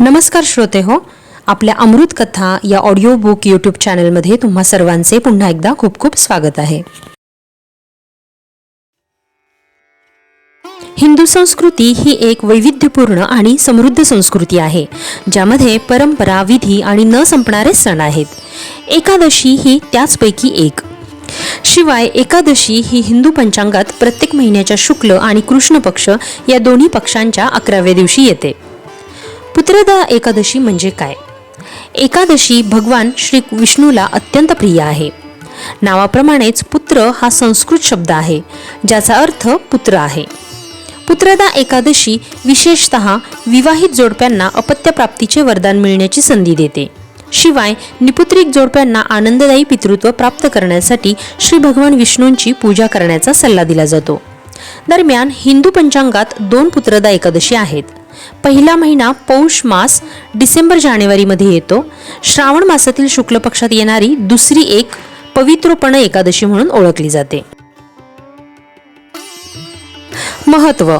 नमस्कार श्रोते हो आपल्या अमृत कथा या ऑडिओ बुक यूट्यूब चॅनलमध्ये तुम्हा सर्वांचे पुन्हा एकदा खूप खूप स्वागत आहे. हिंदू संस्कृती ही एक वैविध्यपूर्ण आणि समृद्ध संस्कृती आहे ज्यामध्ये परंपरा विधी आणि न संपणारे सण आहेत. एकादशी ही त्याचपैकी एक. शिवाय एकादशी ही हिंदू पंचांगात प्रत्येक महिन्याच्या शुक्ल आणि कृष्ण पक्ष या दोन्ही पक्षांच्या अकराव्या दिवशी येते. पुत्रदा एकादशी म्हणजे काय? एकादशी भगवान श्री विष्णूला अत्यंत प्रिय आहे. नावाप्रमाणेच पुत्र हा संस्कृत शब्द आहे ज्याचा अर्थ पुत्र आहे. पुत्रदा एकादशी विशेषत विवाहित जोडप्यांना अपत्यप्राप्तीचे वरदान मिळण्याची संधी देते. शिवाय निपुत्रिक जोडप्यांना आनंददायी पितृत्व प्राप्त करण्यासाठी श्री भगवान विष्णूंची पूजा करण्याचा सल्ला दिला जातो. दरम्यान हिंदू पंचांगात दोन पुत्रदा एकादशी आहेत. पहिला महिना पौष मास डिसेंबर जानेवारीमध्ये येतो. श्रावण मासातील शुक्ल पक्षात येणारी दुसरी एक पवित्रपण एकादशी म्हणून ओळखली जाते. महत्त्व.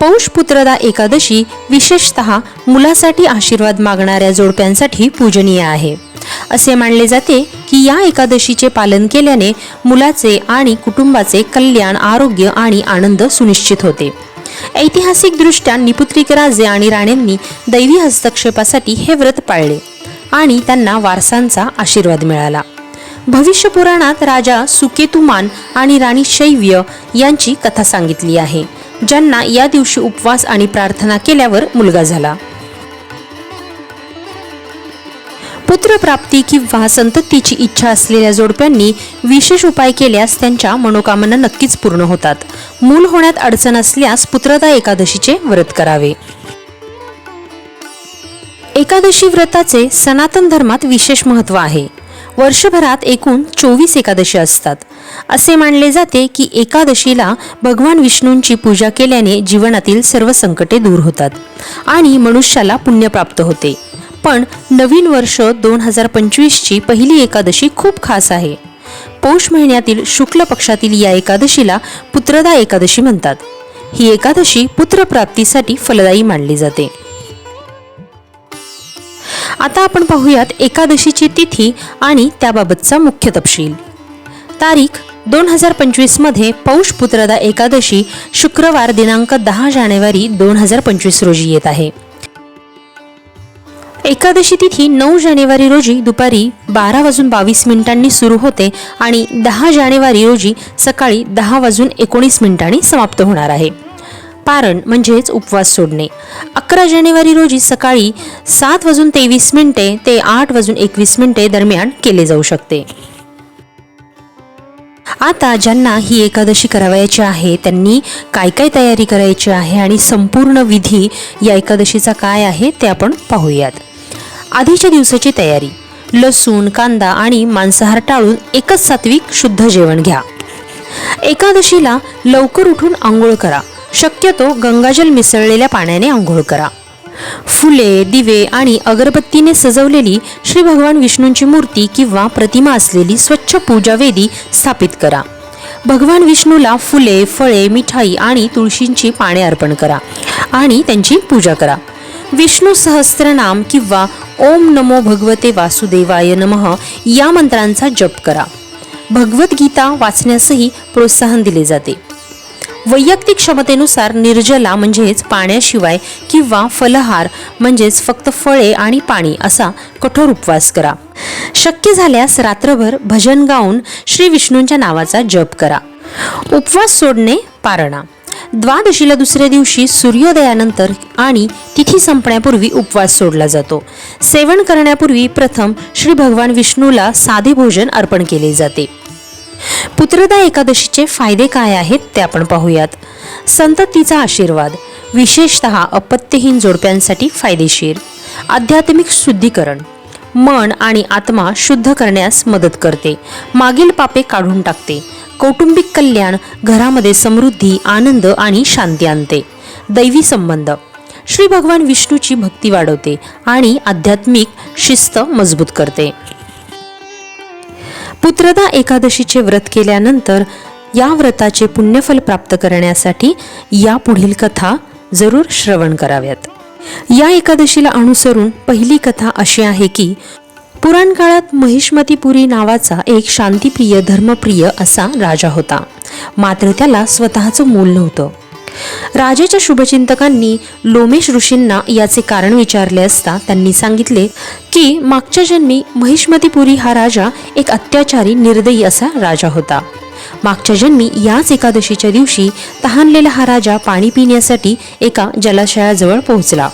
पौष पुत्रदा एकादशी विशेषतः मुलासाठी आशीर्वाद मागणाऱ्या जोडप्यांसाठी पूजनीय आहे. असे मानले जाते की या एकादशीचे पालन केल्याने मुलाचे आणि कुटुंबाचे कल्याण आरोग्य आणि आनंद सुनिश्चित होते. ऐतिहासिकदृष्ट्या निपुत्रिक राजे आणि राण्यांनी दैवी हस्तक्षेपासाठी हे व्रत पाळले आणि त्यांना वारसांचा आशीर्वाद मिळाला. भविष्य पुराणात राजा सुकेतुमान आणि राणी शैव्य यांची कथा सांगितली आहे ज्यांना या दिवशी उपवास आणि प्रार्थना केल्यावर मुलगा झाला. पुत्रप्राप्ती किंवा संततीची इच्छा असलेल्या जोडप्यांनी विशेष उपाय केल्यास त्यांच्या मनोकामना नक्कीच पूर्ण होतात. मूल होण्यात अडचण असल्यास पुत्रदा एकादशीचे व्रत करावे. एकादशी व्रताचे सनातन धर्मात विशेष महत्त्व आहे. वर्षभरात एकूण चोवीस एकादशी असतात. असे मानले जाते की एकादशीला भगवान विष्णूंची पूजा केल्याने जीवनातील सर्व संकटे दूर होतात आणि मनुष्याला पुण्य प्राप्त होते. पण नवीन वर्ष दोन हजार पंचवीसची पहिली एकादशी खूप खास आहे. पौष महिन्यातील शुक्ल पक्षातील या एकादशीला पुत्रदा एकादशी म्हणतात. ही एकादशी पुत्रप्राप्तीसाठी फलदायी मानली जाते. आता आपण पाहूयात एकादशीची तिथी आणि त्याबाबतचा मुख्य तपशील. तारीख दोन हजार पंचवीसमध्ये पौष पुत्रदा एकादशी शुक्रवार दिनांक दहा जानेवारी दोन हजार पंचवीस रोजी येत आहे. एकादशी तिथी नऊ जानेवारी रोजी दुपारी बारा वाजून बावीस मिनिटांनी सुरू होते आणि दहा जानेवारी रोजी सकाळी दहा वाजून एकोणीस मिनिटांनी समाप्त होणार आहे. पारण म्हणजेच उपवास सोडणे. अकरा जानेवारी रोजी सकाळी सात वाजून तेवीस मिनिटे ते आठ वाजून एकवीस मिनिटे दरम्यान केले जाऊ शकते. आता ज्यांना ही एकादशी करावयाची आहे त्यांनी काय काय तयारी करायची आहे आणि संपूर्ण विधी या एकादशीचा काय आहे ते आपण पाहूयात. आधीच्या दिवसाची तयारी. लसूण कांदा आणि मांसाहार टाळून एकच सात्विक शुद्ध जेवण घ्या. एकादशीला लवकर उठून आंघोळ करा. शक्यतो गंगाजल मिसळलेल्या पाण्याने आंघोळ करा. फुले दिवे आणि अगरबत्तीने सजवलेली श्री भगवान विष्णूंची मूर्ती किंवा प्रतिमा असलेली स्वच्छ पूजा वेदी स्थापित करा. भगवान विष्णूला फुले फळे मिठाई आणि तुळशींची पाने अर्पण करा आणि त्यांची पूजा करा. विष्णू सहस्त्रनाम किंवा ओम नमो भगवते वासुदेवाय नमः. या मंत्रांचा जप करा. भगवद्गीता वाचण्यासही प्रोत्साहन दिले जाते. वैयक्तिक क्षमतेनुसार निर्जला म्हणजेच पाण्याशिवाय किंवा फलहार म्हणजेच फक्त फळे आणि पाणी असा कठोर उपवास करा. शक्य झाल्यास रात्रभर भजन गाऊन श्री विष्णूंच्या नावाचा जप करा. उपवास सोडणे पारणा. द्वादशीला दुसऱ्या दिवशी सूर्योदयानंतर आणि तिथी संपण्यापूर्वी उपवास सोडला जातो. सेवन करण्यापूर्वी प्रथम श्री भगवान विष्णूला साधे भोजन अर्पण केले जाते. पुत्रदा एकादशीचे फायदे काय आहेत ते आपण पाहूयात. संततीचा आशीर्वाद विशेषतः अपत्यहीन जोडप्यांसाठी फायदेशीर. आध्यात्मिक शुद्धीकरण मन आणि आत्मा शुद्ध करण्यास मदत करते. मागील पापे काढून टाकते. कौटुंबिक कल्याण घरामध्ये समृद्धी आनंद आणि शांती आणते. दैवी संबंध. श्री भगवान विष्णूची भक्ती वाढवते आणि आध्यात्मिक शिस्त मजबूत करते. पुत्रदा एकादशीचे व्रत केल्यानंतर या व्रताचे पुण्यफल प्राप्त करण्यासाठी या पुढील कथा जरूर श्रवण कराव्यात. या एकादशीला अनुसरून पहिली कथा अशी आहे की पुराण काळात महिष्मतीपुरी नावाचा एक शांतिप्रिय धर्मप्रिय असा राजा होता. मात्र त्याला स्वतःचं मूल नव्हतं. राजाच्या शुभचिंतकांनी लोमेश ऋषींना याचे कारण विचारले असता त्यांनी सांगितले की मागच्या जन्मी महिष्मतीपुरी हा राजा एक अत्याचारी निर्दयी असा राजा होता. मागच्या जन्मी याच एकादशीच्या दिवशी तहानलेला हा राजा पाणी पिण्यासाठी एका जलाशयाजवळ पोहोचला.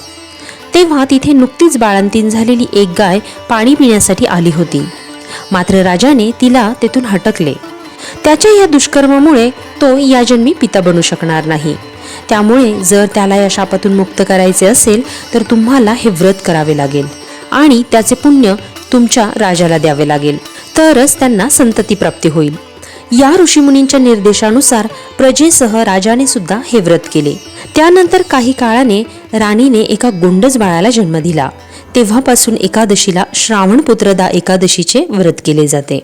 तेव्हा तिथे नुकतीच बाळंतीन झालेली एक गाय पाणी पिण्यासाठी आली होती. मात्र राजाने तिला तेथून हटकले. त्याच्या या दुष्कर्मामुळे तो या जन्मी पिता बनू शकणार नाही. त्यामुळे जर त्याला या शापातून मुक्त करायचे असेल तर तुम्हाला हे व्रत करावे लागेल आणि त्याचे पुण्य तुमच्या राजाला द्यावे लागेल. तरच त्यांना संतती प्राप्ती होईल. या ऋषीमुनींच्या निर्देशानुसार प्रजेसह राजाने सुद्धा हे व्रत केले. त्यानंतर काही काळाने राणीने एका गोंडस बाळाला जन्म दिला. तेव्हापासून एकादशीला श्रावण पुत्रदा एकादशीचे व्रत केले जाते.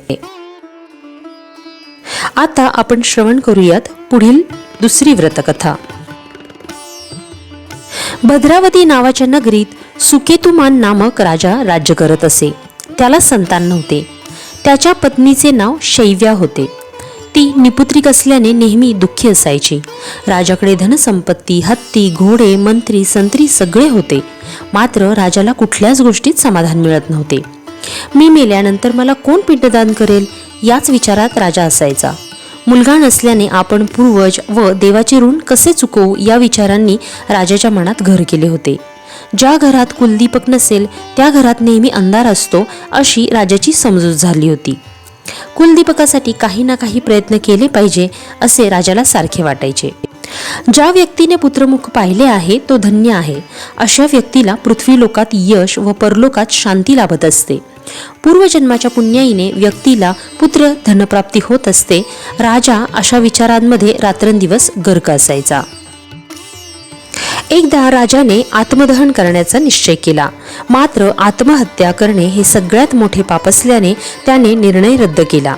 आता आपण श्रवण करूयात पुढील दुसरी व्रतकथा. भद्रावती नावाच्या नगरीत सुकेतुमान नामक राजा राज्य करत असे. त्याला संतान नव्हते. त्याच्या पत्नीचे नाव शैव्या होते. ती निपुत्रिक असल्याने नेहमी दुःखी असायची. राजाकडे धनसंपत्ती हत्ती घोडे मंत्री संत्री सगळे होते. मात्र राजाला कुठल्याच गोष्टीत समाधान मिळत नव्हते. मी मेल्यानंतर मला कोण पिंडदान करेल? याच विचारात राजा असायचा. मुलगा नसल्याने आपण पूर्वज व देवाचे ऋण कसे चुकवू या विचारांनी राजाच्या मनात घर केले होते. ज्या घरात कुलदीपक नसेल त्या घरात नेहमी अंधार असतो अशी राजाची समजूत झाली होती. कुलदीपकासाठी काही ना काही प्रयत्न केले पाहिजे असे राजाला सारखे वाटायचे. ज्या व्यक्तीने पुत्रमुख पाहिले आहे तो धन्य आहे. अशा व्यक्तीला पृथ्वी लोकात यश व परलोकात शांती लाभत असते. पूर्वजन्माच्या पुण्याईने व्यक्तीला पुत्र धनप्राप्ती होत असते राजा अशा विचारांमध्ये रात्रंदिवस गर्क असायचा. एकदा राजाने आत्मदहन करण्याचा निश्चय केला. मात्र आत्महत्या करणे हे सगळ्यात मोठे पाप असल्याने त्याने निर्णय रद्द केला.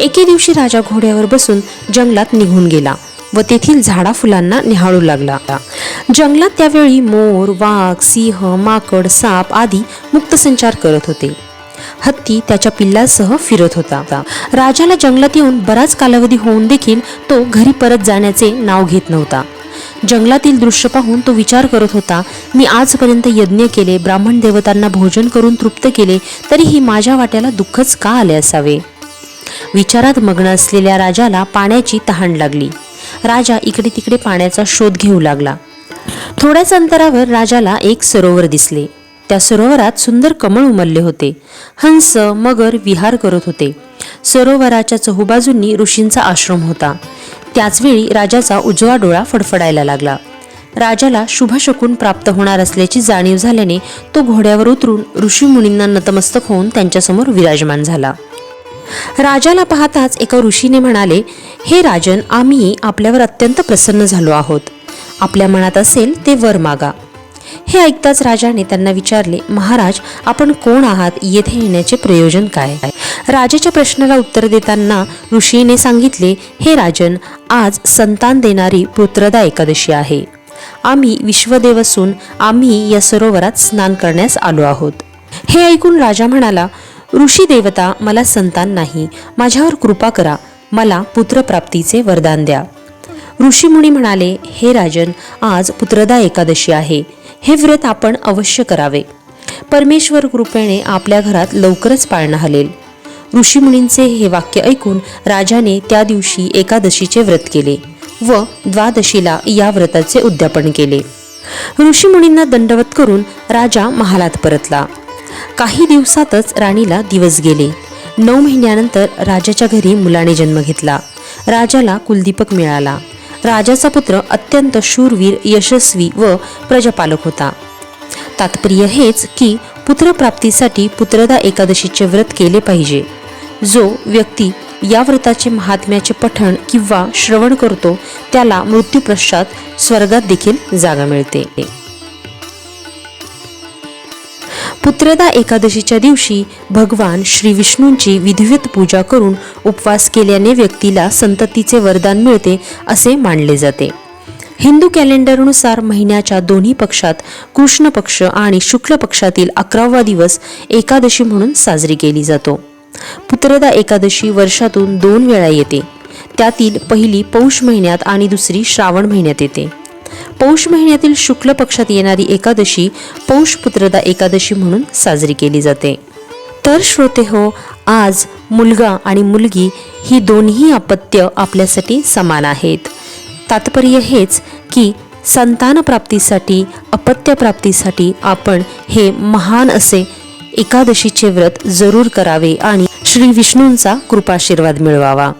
एके दिवशी राजा घोड्यावर बसून जंगलात निघून गेला व तेथील झाडा फुलांना निहाळू लागला. जंगलात त्यावेळी मोर वाघ सिंह माकड साप आदी मुक्त संचार करत होते. हत्ती त्याच्या पिल्लासह फिरत होता. राजाला जंगलात येऊन बराच कालावधी होऊन देखील तो घरी परत जाण्याचे नाव घेत नव्हता. जंगलातील दृश्य पाहून तो विचार करत होता मी आजपर्यंत यज्ञ केले ब्राह्मण देवतांना भोजन करून तृप्त केले तरीही माझ्या वाट्याला दुःखच का आले असावे? विचारात मग्न असलेल्या राजाला पाण्याची तहान लागली. राजा इकडे तिकडे पाण्याचा शोध घेऊ लागला. थोड्याच अंतरावर राजाला एक सरोवर दिसले. त्या सरोवरात सुंदर कमळ उमलले होते. हंस मगर विहार करत होते. सरोवराच्या चहूबाजूंनी ऋषींचा आश्रम होता. त्याचवेळी राजाचा उजवा डोळा फडफडायला लागला. राजाला शुभशकून प्राप्त होणार असल्याची जाणीव झाल्याने तो घोड्यावर उतरून ऋषीमुनींना नतमस्तक होऊन त्यांच्यासमोर विराजमान झाला. राजाला पाहताच एका ऋषीने म्हणाले हे राजन आम्ही आपल्यावर अत्यंत प्रसन्न झालो आहोत. आपल्या मनात असेल ते वर मागा. हे ऐकताच राजाने त्यांना विचारले महाराज आपण कोण आहात? येथे येण्याचे प्रयोजन काय? राजाच्या प्रश्नाला उत्तर देताना ऋषीने सांगितले हे राजन आज संतान देणारी पुत्रदा एकादशी आहे. आम्ही विश्वदेव असून आम्ही या सरोवरात स्नान करण्यास आलो आहोत. हे ऐकून राजा म्हणाला ऋषी देवता मला संतान नाही. माझ्यावर कृपा करा. मला पुत्रप्राप्तीचे वरदान द्या. ऋषीमुनी म्हणाले हे राजन आज पुत्रदा एकादशी आहे. हे व्रत आपण अवश्य करावे. परमेश्वर कृपेने आपल्या घरात लवकरच पाळणं हलेल. ऋषीमुनींचे हे वाक्य ऐकून राजाने त्या दिवशी एकादशीचे व्रत केले व द्वादशीला या व्रताचे उद्यापन केले. ऋषीमुनींना दंडवत करून राजा महालात परतला. काही दिवसातच राणीला दिवस गेले. नऊ महिन्यानंतर राजाच्या घरी मुलाने जन्म घेतला. राजाला कुलदीपक मिळाला. राजाचा पुत्र अत्यंत शूरवीर यशस्वी व प्रजापालक होता. तात्पर्य हेच की पुत्रप्राप्तीसाठी पुत्रदा एकादशीचे व्रत केले पाहिजे. जो व्यक्ती या व्रताचे महात्म्याचे पठण किंवा श्रवण करतो त्याला मृत्यूपश्चात स्वर्गात देखील जागा मिळते. पुत्रदा एकादशीच्या दिवशी भगवान श्री विष्णूंची विधिवत पूजा करून उपवास केल्याने व्यक्तीला संततीचे वरदान मिळते असे मानले जाते. हिंदू कॅलेंडरनुसार महिन्याच्या दोन्ही पक्षात कृष्ण पक्ष आणि शुक्ल पक्षातील अकरावा दिवस एकादशी म्हणून साजरी केली जातो. पुत्रदा एकादशी वर्षातून दोन वेळा येते. त्यातील पहिली पौष महिन्यात आणि दुसरी श्रावण महिन्यात येते. पौष महिन्यातील शुक्ल पक्षात येणारी एकादशी पौषपुत्रदा एकादशी म्हणून साजरी केली जाते. तर श्रोते हो आज मुलगा आणि मुलगी ही दोन्ही अपत्य आपल्यासाठी समान आहेत. तात्पर्य हेच की संतानप्राप्तीसाठी अपत्यप्राप्तीसाठी आपण हे महान असे एकादशीचे व्रत जरूर करावे आणि श्री विष्णूंचा कृपाशीर्वाद मिळवावा.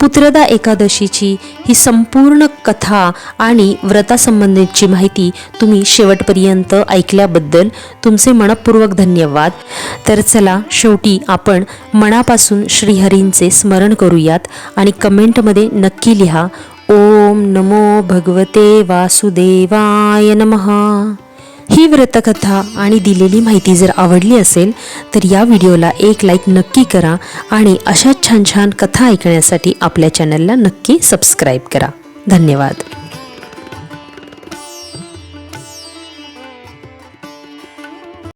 पुत्रदा एकादशीची ही संपूर्ण कथा आणि व्रतासंबंधीची माहिती तुम्ही शेवटपर्यंत ऐकल्याबद्दल तुमचे मनपूर्वक धन्यवाद. तर चला शेवटी आपण मनापासून श्रीहरींचे स्मरण करूयात आणि कमेंटमध्ये नक्की लिहा. ओम नमो भगवते वासुदेवाय नमः. ही व्रतकथा आणि दिलेली माहिती जर आवडली असेल तर या व्हिडिओला एक लाईक नक्की करा आणि अशा छान छान कथा ऐकण्यासाठी आपल्या चॅनलला नक्की सबस्क्राईब करा. धन्यवाद.